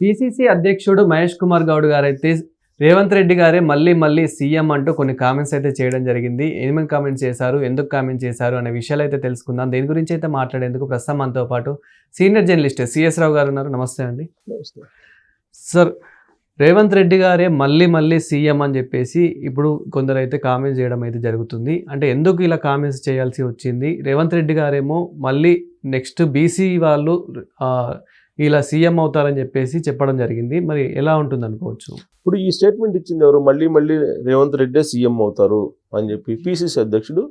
PCC అధ్యక్షుడు మహేష్ కుమార్ గౌడ్ గారు అయితే రేవంత్ రెడ్డి గారే మళ్ళీ మళ్ళీ సీఎం అంటూ కొన్ని కామెంట్స్ అయితే చేయడం జరిగింది. ఏమేమి కామెంట్స్ చేశారు? ఎందుకు కామెంట్ చేశారు? అనే విషయాలు అయితే తెలుసుకుందాం. దేని గురించి అయితే మాట్లాడేందుకు ప్రస్తుతం మనతో పాటు సీనియర్ జర్నలిస్ట్ సిఎస్ రావు గారు ఉన్నారు. నమస్తే అండి. సార్ రేవంత్ రెడ్డి గారే మళ్ళీ మళ్ళీ సీఎం అని చెప్పేసి ఇప్పుడు కొందరు అయితే కామెంట్స్ చేయడం అయితే జరుగుతుంది. అంటే ఎందుకు ఇలా కామెంట్స్ చేయాల్సి వచ్చింది? రేవంత్ రెడ్డి గారేమో మళ్ళీ నెక్స్ట్ బీసీ వాళ్ళు ఇలా సీఎం అవుతారని చెప్పేసి చెప్పడం జరిగింది. మరి ఎలా ఉంటుంది అనుకోవచ్చు ఇప్పుడు ఈ స్టేట్మెంట్ ఇచ్చింది ఎవరు? మళ్ళీ మళ్ళీ రేవంత్ రెడ్డే సీఎం అవుతారు అని చెప్పి పిసిసి అధ్యక్షుడు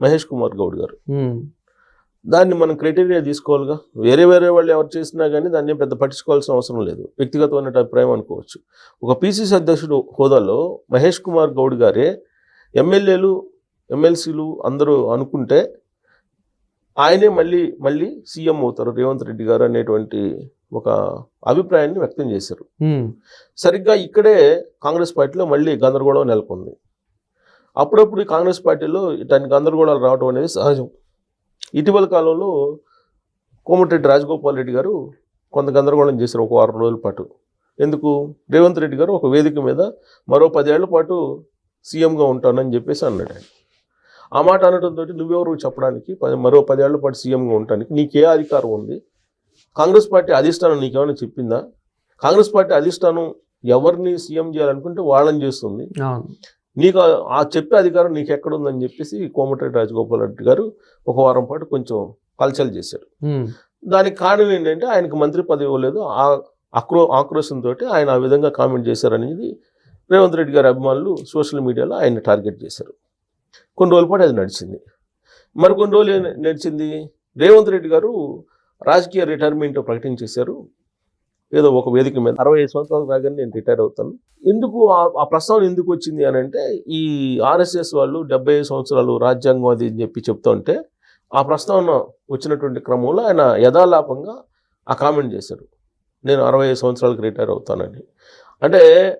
మహేష్ కుమార్ గౌడ్ గారు. దాన్ని మనం క్రైటీరియా తీసుకోవాలిగా? వేరే వేరే వాళ్ళు ఎవరు చేసినా కానీ దాన్ని పెద్ద పట్టించుకోవాల్సిన అవసరం లేదు. వ్యక్తిగతమైన అభిప్రాయం అనుకోవచ్చు. ఒక పిసిసి అధ్యక్షుడు హోదాలో మహేష్ కుమార్ గౌడ్ గారే ఎమ్మెల్యేలు ఎమ్మెల్సీలు అందరూ అనుకుంటే ఆయనే మళ్ళీ మళ్ళీ సీఎం అవుతారు. రేవంత్ రెడ్డి గారు అనేటువంటి ఒక అభిప్రాయాన్ని వ్యక్తం చేశారు. సరిగ్గా ఇక్కడే కాంగ్రెస్ పార్టీలో మళ్ళీ గందరగోళం నెలకొంది. అప్పుడప్పుడు కాంగ్రెస్ పార్టీలో ఇట్లాంటి గందరగోళాలు రావడం అనేది సహజం. ఇటీవల కాలంలో కోమటిరెడ్డి రాజగోపాల్ రెడ్డి గారు కొంత గందరగోళం చేశారు ఒక వారం రోజుల పాటు. ఎందుకు? రేవంత్ రెడ్డి గారు ఒక వేదిక మీద మరో పదేళ్ళ పాటు సీఎంగా ఉంటానని చెప్పేసి అన్నాడు ఆయన. ఆ మాట అనడంతో నువ్వెవరు చెప్పడానికి మరో పదేళ్ళ పాటు సీఎంగా ఉండటానికి నీకే అధికారం ఉంది. కాంగ్రెస్ పార్టీ అధిష్టానం నీకేమైనా చెప్పిందా? కాంగ్రెస్ పార్టీ అధిష్టానం ఎవరిని సీఎం చేయాలనుకుంటే వాళ్ళని చేస్తుంది. నీకు ఆ- చెప్పే అధికారం నీకు ఎక్కడ ఉందని చెప్పేసి కోమటిరెడ్డి రాజగోపాల్ రెడ్డి గారు ఒక వారం పాటు కొంచెం కల్చల్ చేశారు. దానికి కారణం ఏంటంటే ఆయనకు మంత్రి పదవి ఇవ్వలేదు. ఆ ఆక్రో ఆక్రోశంతో ఆయన ఆ విధంగా కామెంట్ చేశారనేది రేవంత్ రెడ్డి గారి అభిమానులు సోషల్ మీడియాలో ఆయన టార్గెట్ చేశారు. కొన్ని రోజుల పాటు అది నడిచింది. మరి కొన్ని రోజులు నడిచింది? రేవంత్ రెడ్డి గారు రాజకీయ రిటైర్మెంట్ ప్రకటించేశారు. ఏదో ఒక వేదిక మీద అరవై ఐదు సంవత్సరాలు రాగానే నేను రిటైర్ అవుతాను. ఎందుకు ఆ- ఆ ప్రస్తావన ఎందుకు వచ్చింది అని అంటే ఈ ఆర్ఎస్ఎస్ వాళ్ళు డెబ్బై ఐదు సంవత్సరాలు రాజ్యాంగం అది అని చెప్పి చెప్తుంటే ఆ ప్రస్తావన వచ్చినటువంటి క్రమంలో ఆయన యథాలాపంగా ఆ కామెంట్ చేశారు. నేను అరవై ఐదు సంవత్సరాలకు రిటైర్ అవుతానని. అంటే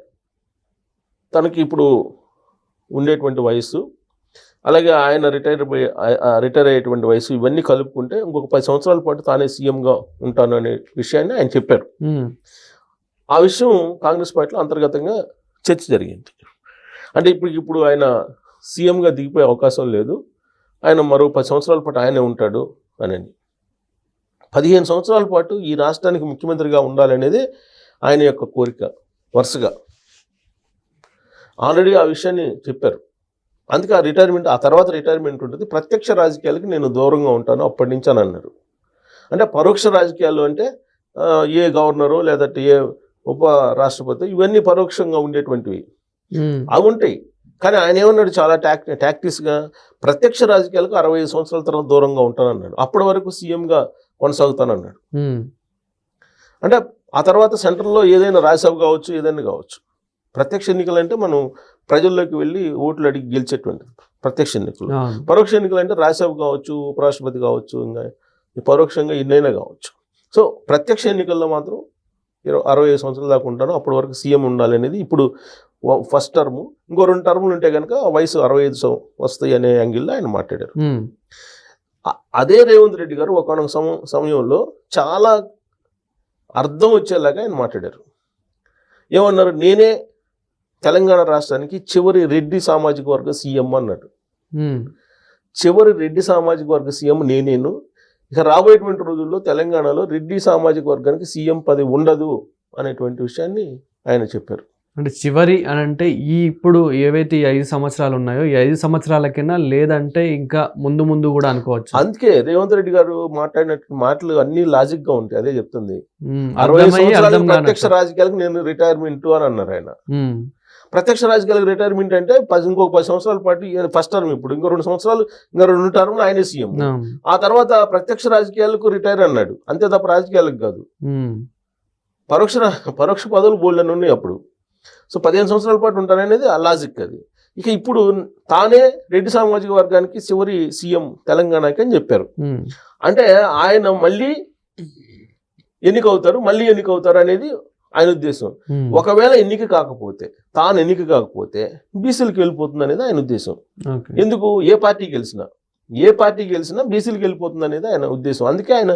తనకి ఇప్పుడు ఉండేటువంటి వయసు అలాగే ఆయన రిటైర్ రిటైర్ అయ్యేటువంటి వయసు ఇవన్నీ కలుపుకుంటే ఇంకొక పది సంవత్సరాల పాటు తానే సీఎంగా ఉంటాను అనే విషయాన్ని ఆయన చెప్పారు. ఆ విషయం కాంగ్రెస్ పార్టీలో అంతర్గతంగా చర్చ జరిగింది. అంటే ఇప్పుడు ఇప్పుడు ఆయన సీఎంగా దిగిపోయే అవకాశం లేదు. ఆయన మరో పది సంవత్సరాల పాటు ఆయనే ఉంటాడు అని పదిహేను సంవత్సరాల పాటు ఈ రాష్ట్రానికి ముఖ్యమంత్రిగా ఉండాలనేది ఆయన యొక్క కోరిక వరుసగా. ఆల్రెడీ ఆ విషయాన్ని చెప్పారు. అందుకే ఆ రిటైర్మెంట్ ఆ తర్వాత రిటైర్మెంట్ ఉంటుంది. ప్రత్యక్ష రాజకీయాలకి నేను దూరంగా ఉంటాను. అప్పటి నుంచి అని అన్నారు. అంటే పరోక్ష రాజకీయాలు అంటే ఏ గవర్నరు లేదంటే ఏ ఉప రాష్ట్రపతి ఇవన్నీ పరోక్షంగా ఉండేటువంటివి. అవి ఉంటాయి. కానీ ఆయన ఏమన్నాడు చాలా టాక్ టాక్టిక్స్గా ప్రత్యక్ష రాజకీయాలకు అరవై ఐదు సంవత్సరాల తర్వాత దూరంగా ఉంటానన్నాడు. అప్పటి వరకు సీఎంగా కొనసాగుతానన్నాడు. అంటే ఆ తర్వాత సెంట్రల్లో ఏదైనా రాజ్యసభ కావచ్చు ఏదైనా కావచ్చు. ప్రత్యక్ష ఎన్నికలు అంటే మనం ప్రజల్లోకి వెళ్ళి ఓట్లు అడిగి గెలిచేటువంటిది ప్రత్యక్ష ఎన్నికలు. పరోక్ష ఎన్నికలు అంటే రాజ్యసభ కావచ్చు ఉపరాష్ట్రపతి కావచ్చు ఇంకా పరోక్షంగా ఎన్నైనా కావచ్చు. సో ప్రత్యక్ష ఎన్నికల్లో మాత్రం ఇరవై అరవై ఐదు సంవత్సరాల దాకా ఉంటాను. అప్పటి వరకు సీఎం ఉండాలి అనేది ఇప్పుడు ఫస్ట్ టర్మ్. ఇంకో రెండు టర్ములు ఉంటే కనుక వయసు అరవై ఐదు వస్తాయి అనే యాంగిల్లో ఆయన మాట్లాడారు. అదే రేవంత్ రెడ్డి గారు ఒకనొక సమ సమయంలో చాలా అర్థం వచ్చేలాగా ఆయన మాట్లాడారు. ఏమన్నారు? నేనే తెలంగాణ రాష్ట్రానికి చివరి రెడ్డి సామాజిక వర్గ సీఎం అన్నాడు. చివరి రెడ్డి సామాజిక వర్గ సీఎం నేనేను. ఇక రాబోయేటువంటి రోజుల్లో తెలంగాణలో రెడ్డి సామాజిక వర్గానికి సీఎం పదవి ఉండదు అనేటువంటి విషయాన్ని ఆయన చెప్పారు. అంటే చివరి అని అంటే ఈ ఇప్పుడు ఏవైతే ఈ ఐదు సంవత్సరాలు ఉన్నాయో ఈ ఐదు సంవత్సరాలకైనా లేదంటే ఇంకా ముందు ముందు కూడా అనుకోవచ్చు. అందుకే రేవంత్ రెడ్డి గారు మాట్లాడినట్టు మాటలు అన్ని లాజిక్గా ఉంటాయి అదే చెప్తుంది. అరవై సంవత్సరాలు ప్రత్యక్ష. రాజకీయాలకు నేను రిటైర్మెంట్ అని అన్నారు ఆయన. ప్రత్యక్ష రాజకీయాలకు రిటైర్మెంట్ అంటే పది ఇంకొక పది సంవత్సరాల పాటు ఫస్ట్ టర్మ్ ఇప్పుడు ఇంకో రెండు సంవత్సరాలు ఇంకా రెండు టర్మ్లు ఆయనే సీఎం. ఆ తర్వాత ప్రత్యక్ష రాజకీయాలకు రిటైర్ అన్నాడు. అంతే తప్ప రాజకీయాలకు కాదు. పరోక్ష పరోక్ష పదవులు బోల్డ్ అని ఉన్నాయి అప్పుడు. సో పదిహేను సంవత్సరాల పాటు ఉంటాననేది ఆ లాజిక్ అది. ఇక ఇప్పుడు తానే రెడ్డి సామాజిక వర్గానికి చివరి సీఎం తెలంగాణకి అని చెప్పారు. అంటే ఆయన మళ్ళీ ఎన్నికవుతారు మళ్ళీ ఎన్నికవుతారు అనేది ఆయన ఉద్దేశం. ఒకవేళ ఎన్నిక కాకపోతే తాను ఎన్నిక కాకపోతే బీసీలకు వెళ్ళిపోతుంది అనేది ఆయన ఉద్దేశం. ఎందుకు? ఏ పార్టీ గెలిచినా. ఏ పార్టీ గెలిచినా బీసీలకు వెళ్ళిపోతుంది అనేది ఆయన ఉద్దేశం. అందుకే ఆయన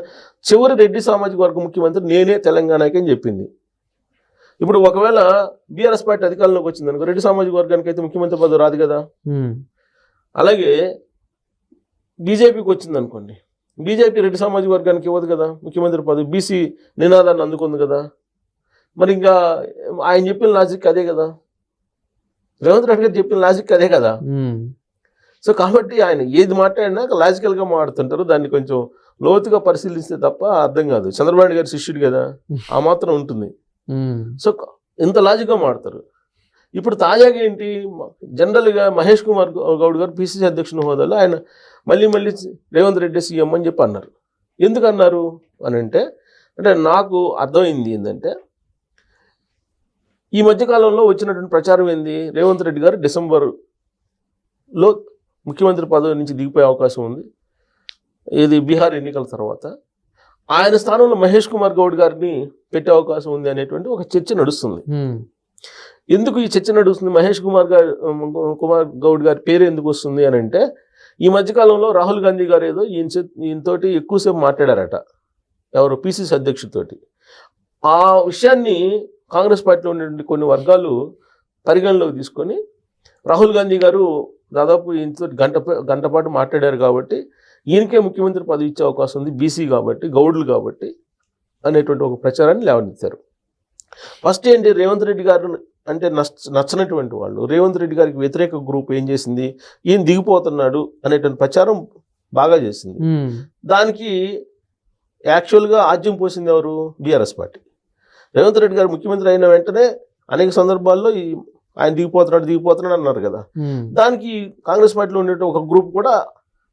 చివరి రెడ్డి సామాజిక వర్గ ముఖ్యమంత్రి నేనే తెలంగాణకి అని చెప్పింది. ఇప్పుడు ఒకవేళ బీఆర్ఎస్ పార్టీ అధికారంలోకి వచ్చింది అనుకో రెడ్డి సామాజిక వర్గానికి అయితే ముఖ్యమంత్రి పదవి రాదు కదా. అలాగే బీజేపీకి వచ్చింది అనుకోండి బీజేపీ రెడ్డి సామాజిక వర్గానికి ఇవ్వదు కదా. ముఖ్యమంత్రి పదవి బీసీ నినాదాన్ని అందుకుంది కదా. మరి ఇంకా ఆయన చెప్పిన లాజిక్ అదే కదా. రేవంత్ రెడ్డి గారు చెప్పిన లాజిక్ అదే కదా. సో కాబట్టి ఆయన ఏది మాట్లాడినా లాజికల్గా మాట్లాడుతుంటారు. దాన్ని కొంచెం లోతుగా పరిశీలిస్తే తప్ప అర్థం కాదు. చంద్రబాబు గారి శిష్యుడు కదా. ఆ మాత్రం ఉంటుంది. సో ఇంత లాజిక్గా మాడతారు ఇప్పుడు తాజాగా ఏంటి? జనరల్గా మహేష్ కుమార్ గౌడ్ గారు పిసిసి అధ్యక్షుని హోదాలో ఆయన మళ్ళీ మళ్ళీ రేవంత్ రెడ్డి సీఎం అని చెప్పి అన్నారు. ఎందుకు అన్నారు? అని అంటే అంటే నాకు అర్థమైంది ఏంటంటే ఈ మధ్యకాలంలో వచ్చినటువంటి ప్రచారం ఏంది? రేవంత్ రెడ్డి గారు డిసెంబర్లో ముఖ్యమంత్రి పదవి నుంచి దిగిపోయే అవకాశం ఉంది. ఇది బీహార్ ఎన్నికల తర్వాత. ఆయన స్థానంలో మహేష్ కుమార్ గౌడ్ గారిని పెట్టే అవకాశం ఉంది అనేటువంటి ఒక చర్చ నడుస్తుంది. ఎందుకు ఈ చర్చ నడుస్తుంది? మహేష్ కుమార్ గారు కుమార్ గౌడ్ గారి పేరు ఎందుకు వస్తుంది అని అంటే ఈ మధ్యకాలంలో రాహుల్ గాంధీ గారు ఏదో ఈయన ఈయనతోటి ఎక్కువసేపు మాట్లాడారట. ఎవరు? పిసిసి అధ్యక్షుడితోటి ఆ విషయాన్ని కాంగ్రెస్ పార్టీలో ఉన్నటువంటి కొన్ని వర్గాలు పరిగణలోకి తీసుకొని రాహుల్ గాంధీ గారు దాదాపు ఈయనతో గంట గంట పాటు మాట్లాడారు కాబట్టి ఈయనకే ముఖ్యమంత్రి పదవి ఇచ్చే అవకాశం ఉంది బీసీ కాబట్టి గౌడ్లు కాబట్టి అనేటువంటి ఒక ప్రచారాన్ని లేవనెత్తారు. ఫస్ట్ ఏంటి రేవంత్ రెడ్డి గారు అంటే నచ్చ నచ్చనటువంటి వాళ్ళు. రేవంత్ రెడ్డి గారికి వ్యతిరేక గ్రూప్ ఏం చేసింది? ఈయన దిగిపోతున్నాడు అనేటువంటి ప్రచారం బాగా చేసింది. దానికి యాక్చువల్గా ఆజ్యం పోసింది ఎవరు? BRS party. రేవంత్ రెడ్డి గారు ముఖ్యమంత్రి అయిన వెంటనే అనేక సందర్భాల్లో ఈ ఆయన దిగిపోతున్నాడు దిగిపోతున్నాడు అన్నారు కదా. దానికి కాంగ్రెస్ పార్టీలో ఉండే ఒక గ్రూప్ కూడా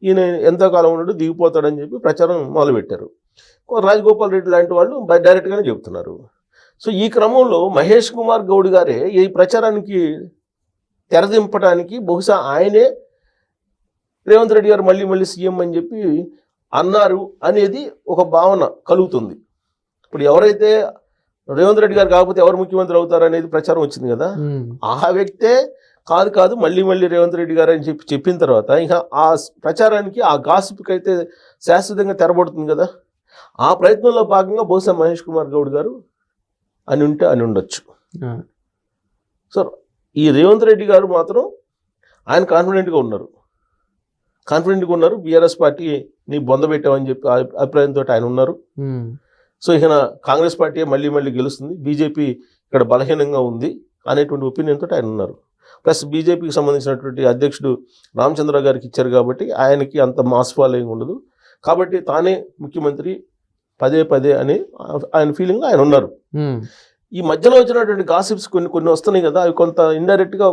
ఈయన ఎంతో కాలం ఉన్నాడు దిగిపోతాడని చెప్పి ప్రచారం మొదలుపెట్టారు. రాజగోపాల్ రెడ్డి లాంటి వాళ్ళు బై- డైరెక్ట్గానే చెబుతున్నారు. సో ఈ క్రమంలో మహేష్ కుమార్ గౌడ్ గారే ఈ ప్రచారానికి తెరదింపడానికి బహుశా ఆయనే రేవంత్ రెడ్డి గారు మళ్ళీ మళ్ళీ సీఎం అని చెప్పి అన్నారు అనేది ఒక భావన కలుగుతుంది. ఇప్పుడు ఎవరైతే రేవంత్ రెడ్డి గారు కాకపోతే ఎవరు ముఖ్యమంత్రి అవుతారు అనేది ప్రచారం వచ్చింది కదా. ఆ వ్యక్తే కాదు కాదు మళ్ళీ మళ్ళీ రేవంత్ రెడ్డి గారు అని చెప్పి చెప్పిన తర్వాత ఇంకా ఆ ప్రచారానికి ఆ గాసిప్కి అయితే శాశ్వతంగా తెరబడుతుంది కదా. ఆ ప్రయత్నంలో భాగంగా బహుశా మహేష్ కుమార్ గౌడ్ గారు అని ఉంటే అని ఉండొచ్చు. సో ఈ రేవంత్ రెడ్డి గారు మాత్రం ఆయన కాన్ఫిడెంట్గా ఉన్నారు. కాన్ఫిడెంట్గా ఉన్నారు. బీఆర్ఎస్ పార్టీని బొందబెట్టామని చెప్పి ఆ అభిప్రాయంతో ఆయన ఉన్నారు. సో ఇక కాంగ్రెస్ పార్టీ మళ్ళీ మళ్ళీ గెలుస్తుంది. బీజేపీ ఇక్కడ బలహీనంగా ఉంది అనేటువంటి ఒపీనియన్ తోటి ఆయన ఉన్నారు. ప్లస్ బీజేపీకి సంబంధించినటువంటి అధ్యక్షుడు రామచంద్ర గారికి ఇచ్చారు కాబట్టి ఆయనకి అంత మాస్ ఫాలోయింగ్ ఉండదు. కాబట్టి తానే ముఖ్యమంత్రి పదే పదే అని ఆయన ఫీలింగ్ ఆయన ఉన్నారు. ఈ మధ్యలో వచ్చినటువంటి గాసిప్స్ కొన్ని కొన్ని వస్తున్నాయి కదా అవి కొంత ఇండైరెక్ట్గా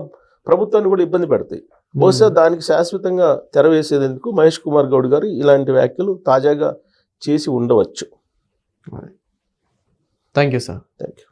ప్రభుత్వాన్ని కూడా ఇబ్బంది పెడతాయి. బహుశా దానికి శాశ్వతంగా తెరవేసేందుకు మహేష్ కుమార్ గౌడ్ గారు ఇలాంటి వ్యాఖ్యలు తాజాగా చేసి ఉండవచ్చు. All right. Thank you, sir. Thank you.